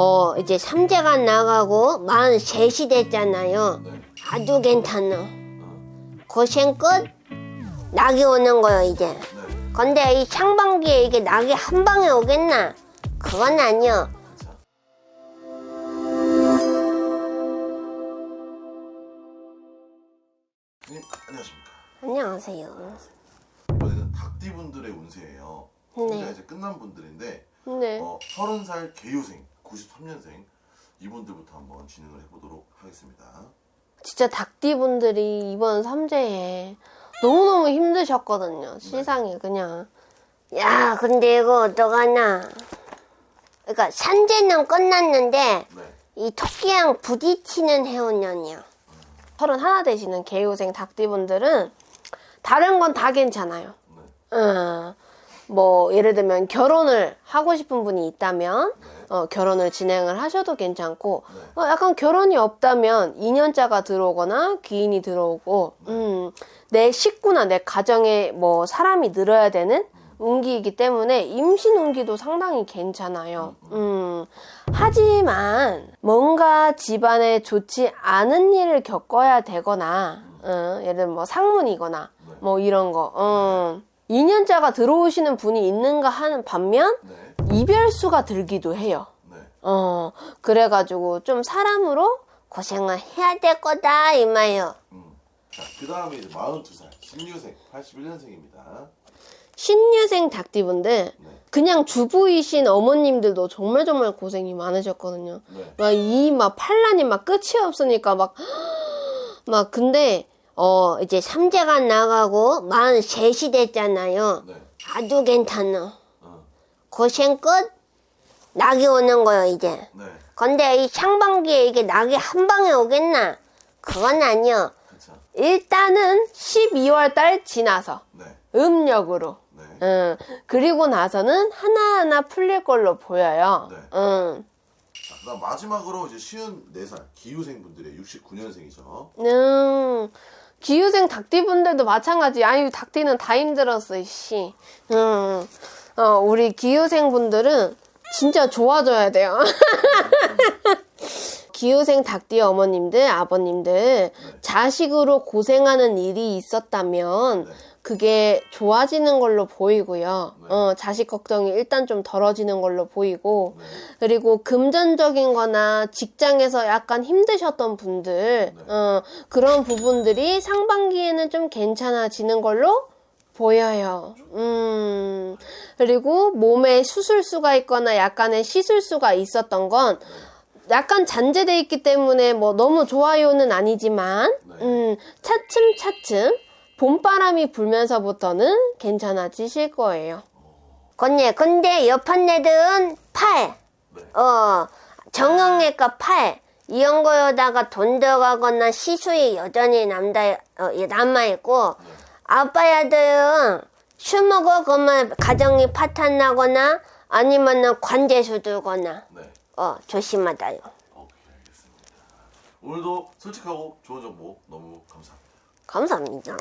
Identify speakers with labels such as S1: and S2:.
S1: 어, 이제 삼재가 나가고 43이 됐잖아요.
S2: 네.
S1: 아주 괜찮아.
S2: 어.
S1: 고생 끝. 낙이 오는 거요, 이제.
S2: 네.
S1: 근데 이 상반기에 이게 낙이 한 방에 오겠나? 그건 아니요.
S2: 자. 선생님 안녕하십니까.
S1: 안녕하세요.
S2: 이번에는 닭띠분들의 운세예요.
S1: 네.
S2: 이제 끝난 분들인데
S1: 네.
S2: 어, 30살 개유생 93년생 이분들부터 한번 진행을 해보도록 하겠습니다.
S1: 진짜 닭띠분들이 이번 삼재에 너무너무 힘드셨거든요. 시상이 그냥. 야, 근데 이거 어떡하나. 그러니까 산재는 끝났는데
S2: 네.
S1: 이 토끼랑 부딪히는 해운년이요. 서른 하나 되시는 개요생 닭띠분들은 다른 건 다 괜찮아요.
S2: 네.
S1: 어, 뭐 예를 들면 결혼을 하고 싶은 분이 있다면 어, 결혼을 진행을 하셔도 괜찮고
S2: 네.
S1: 어, 약간 결혼이 없다면 인연자가 들어오거나 귀인이 들어오고 음, 내 식구나 내 가정에 뭐 사람이 늘어야 되는 운기이기 때문에 임신 운기도 상당히 괜찮아요. 음, 하지만 뭔가 집안에 좋지 않은 일을 겪어야 되거나 어, 예를 들면 뭐 상문이거나
S2: 네.
S1: 뭐 이런 거. 어, 인연자가 들어오시는 분이 있는가 하는 반면
S2: 네.
S1: 이별수가 들기도 해요.
S2: 네.
S1: 어, 그래가지고 좀 사람으로 고생을 해야 될 거다, 이마요.
S2: 음. 자, 그 다음에 이제 42살 신유생 81년생입니다.
S1: 신유생 닭띠분들,
S2: 네.
S1: 그냥 주부이신 어머님들도 정말 정말 고생이 많으셨거든요.
S2: 네.
S1: 막이막 판란이 막 끝이 없으니까 막, 막 근데, 어, 이제 삼재가 나가고 43이 됐잖아요.
S2: 네.
S1: 아주 괜찮아.
S2: 어.
S1: 고생 끝, 낙이 오는 거요, 이제.
S2: 네.
S1: 근데 이 상반기에 이게 낙이 한 방에 오겠나? 그건 아니요.
S2: 그쵸.
S1: 일단은 12월 달 지나서
S2: 네.
S1: 음력으로.
S2: 네.
S1: 응. 그리고 나서는 하나하나 풀릴 걸로 보여요.
S2: 네.
S1: 응.
S2: 자, 그다음 마지막으로 이제 54살 기후생 분들의 69년생이죠.
S1: 음. 기후생 닭띠분들도 마찬가지. 아유, 닭띠는 다 힘들었어, 씨. 음. 어, 우리 기후생 분들은 진짜 좋아져야 돼요. 기후생 닭띠 어머님들, 아버님들, 자식으로 고생하는 일이 있었다면,
S2: 네.
S1: 그게 좋아지는 걸로 보이고요.
S2: 네.
S1: 어, 자식 걱정이 일단 좀 덜어지는 걸로 보이고,
S2: 네.
S1: 그리고 금전적인 거나 직장에서 약간 힘드셨던 분들,
S2: 네.
S1: 어, 그런 부분들이 상반기에는 좀 괜찮아지는 걸로 보여요. 음, 그리고 몸에 수술수가 있거나 약간의 시술수가 있었던 건 약간 잔재돼 있기 때문에 뭐 너무 좋아요는 아니지만,
S2: 네.
S1: 음, 차츰 차츰 봄바람이 불면서부터는 괜찮아지실 거예요. 건예, 근데 옆한 애들은 팔.
S2: 네.
S1: 어, 정형외과 팔. 이런 거에다가 돈 들어가거나 시술이 여전히 남다, 어, 남아있고, 아빠 애들은 술 먹어, 그러면 가정이 파탄 나거나, 아니면은 관제 수 들거나,
S2: 네.
S1: 어, 조심하다요.
S2: 오케이, 알겠습니다. 오늘도 솔직하고 좋은 정보 너무 감사합니다.
S1: 감사합니다.